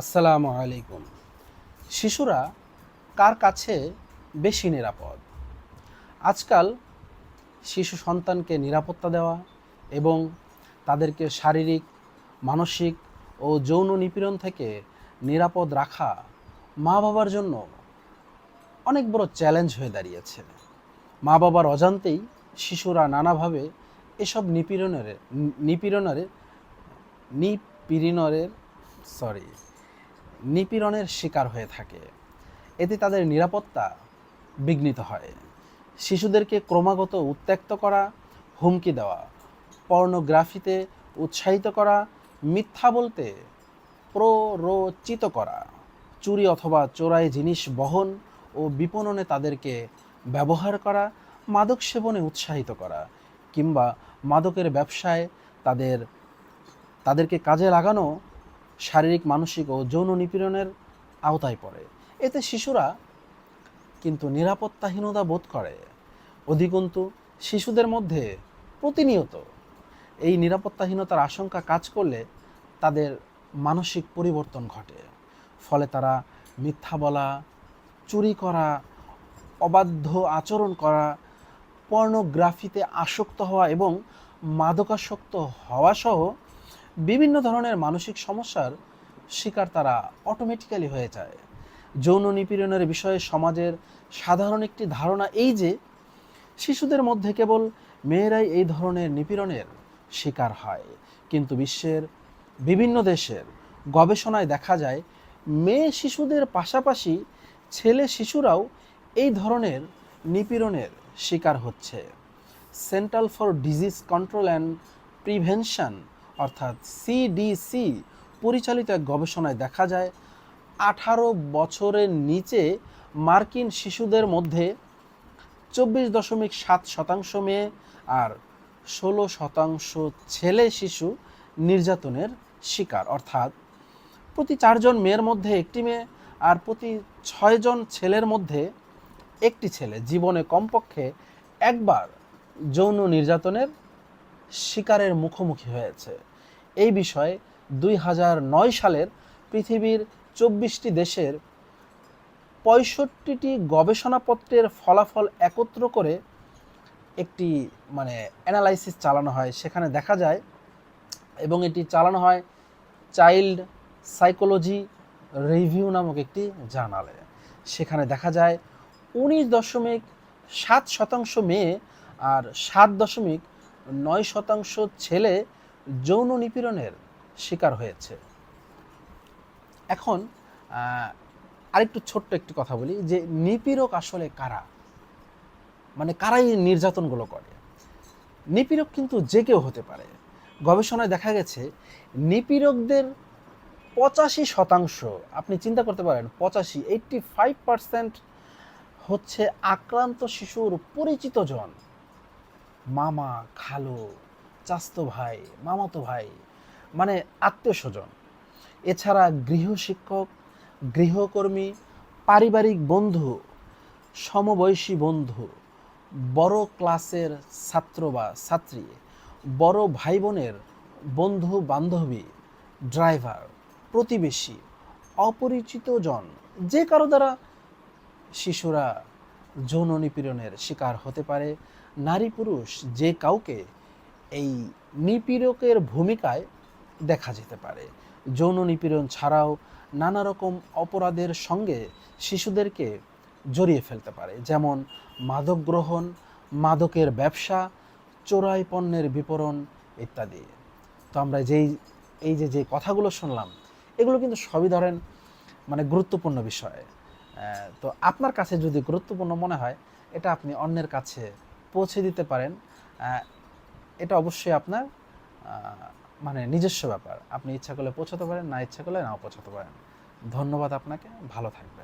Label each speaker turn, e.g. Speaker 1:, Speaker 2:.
Speaker 1: আসসালামু আলাইকুম। শিশুরা কার কাছে বেশি নিরাপদ? আজকাল শিশু সন্তানকে নিরাপত্তা দেওয়া এবং তাদেরকে শারীরিক, মানসিক ও যৌন নিপীড়ন থেকে নিরাপদ রাখা মা বাবার জন্য অনেক বড় চ্যালেঞ্জ হয়ে দাঁড়িয়েছে। মা বাবার অজান্তেই শিশুরা নানাভাবে এসব নিপীড়নের নিপীড়নের নিপীড়নের সরি নিপীড়নের শিকার হয়ে থাকে। এতে তাদের নিরাপত্তা বিঘ্নিত হয়। শিশুদেরকে ক্রমাগত উত্ত্যক্ত করা, হুমকি দেওয়া, পর্নোগ্রাফিতে উৎসাহিত করা, মিথ্যা বলতে প্ররোচিত করা, চুরি অথবা চোরাই জিনিস বহন ও বিপণনে তাদেরকে ব্যবহার করা, মাদক সেবনে উৎসাহিত করা কিংবা মাদকের ব্যবসায় তাদের, তাদেরকে কাজে লাগানো শারীরিক, মানসিক ও যৌন নিপীড়নের আওতায় পড়ে। এতে শিশুরা কিন্তু নিরাপত্তাহীনতা বোধ করে। অধিকন্তু, শিশুদের মধ্যে প্রতিনিয়ত এই নিরাপত্তাহীনতার আশঙ্কা কাজ করলে তাদের মানসিক পরিবর্তন ঘটে। ফলে তারা মিথ্যা বলা, চুরি করা, অবাধ্য আচরণ করা, পর্নোগ্রাফিতে আসক্ত হওয়া এবং মাদকাসক্ত হওয়া সহ বিভিন্ন ধরনের মানসিক সমস্যার শিকার তারা অটোমেটিক্যালি হয়ে যায়। যৌন নিপীড়নের বিষয়ে সমাজের সাধারণ একটি ধারণা এই যে, শিশুদের মধ্যে কেবল মেয়েরাই এই ধরনের নিপীড়নের শিকার হয়। কিন্তু বিশ্বের বিভিন্ন দেশের গবেষণায় দেখা যায়, মেয়ে শিশুদের পাশাপাশি ছেলে শিশুরাও এই ধরনের নিপীড়নের শিকার হচ্ছে। Central for Disease Control and Prevention অর্থাৎ সিডিসি পরিচালিত এক গবেষণায় দেখা যায়, আঠারো বছরের নিচে মার্কিন শিশুদের মধ্যে চব্বিশ দশমিক সাত শতাংশ মেয়ে আর ষোলো শতাংশ ছেলে শিশু নির্যাতনের শিকার। অর্থাৎ প্রতি চারজন মেয়ের মধ্যে একটি মেয়ে আর প্রতি ছয়জন ছেলের মধ্যে একটি ছেলে। জীবনে কমপক্ষে একবার যৌন নির্যাতনের শিকারের মুখোমুখি হয়েছে। এই বিষয়ে দুই হাজার নয় সালের পৃথিবীর চব্বিশটি দেশের পঁয়ষট্টিটি গবেষণাপত্রের ফলাফল একত্র করে একটি মানে অ্যানালাইসিস চালানো হয়। সেখানে দেখা যায়, এবং এটি চালানো হয় চাইল্ড সাইকোলজি রিভিউ নামক একটি জার্নালে। সেখানে দেখা যায় উনিশ দশমিক সাত শতাংশ মেয়ে আর সাত দশমিক নয় শতাংশ ছেলে যৌন নিপীড়নের শিকার হয়েছে। এখন আরেকটু ছোট্ট একটি কথা বলি যে নিপীড়ক আসলে কারা? মানে কারাই নির্যাতনগুলো করে। নিপীড়ক কিন্তু যে কেউ হতে পারে। গবেষণায় দেখা গেছে, নিপীড়কদের পঁচাশি শতাংশ, আপনি চিন্তা করতে পারেন, পঁচাশি এইটটি ফাইভ পার্সেন্ট হচ্ছে আক্রান্ত শিশুর পরিচিত জন। মামা, খালু চাস্তো ভাই, মামাতো ভাই মানে আত্মীয় স্বজন। এছাড়া গৃহশিক্ষক গৃহকর্মী, পারিবারিক বন্ধু, সমবয়সী বন্ধু, বড় ক্লাসের ছাত্র বা ছাত্রী, বড় ভাই বোনের বন্ধু বান্ধবী ড্রাইভার, প্রতিবেশী, অপরিচিত জন, যে কারও দ্বারা শিশুরা যৌন নিপীড়নের শিকার হতে পারে নারী পুরুষ যে কাউকে এই নিপীড়কের ভূমিকায় দেখা যেতে পারে। যৌন নিপীড়ন ছাড়াও নানা রকম অপরাধের সঙ্গে শিশুদেরকে জড়িয়ে ফেলতে পারে। যেমন মাদক গ্রহণ মাদকের ব্যবসা, চোরাই পণ্যের বিপণন ইত্যাদি। তো আমরা যেই, এই যে যে কথাগুলো শুনলাম, এগুলো কিন্তু সবই ধরেন মানে গুরুত্বপূর্ণ বিষয়। তো আপনার কাছে যদি গুরুত্বপূর্ণ মনে হয়, এটা আপনি অন্যের কাছে পৌঁছে দিতে পারেন। এটা অবশ্যই আপনার মানে নিজস্ব ব্যাপার। আপনি ইচ্ছা করলে পৌঁছাতে পারেন, না ইচ্ছা করলে নাও পৌঁছাতে পারেন। ধন্যবাদ আপনাকে, ভালো থাকবেন।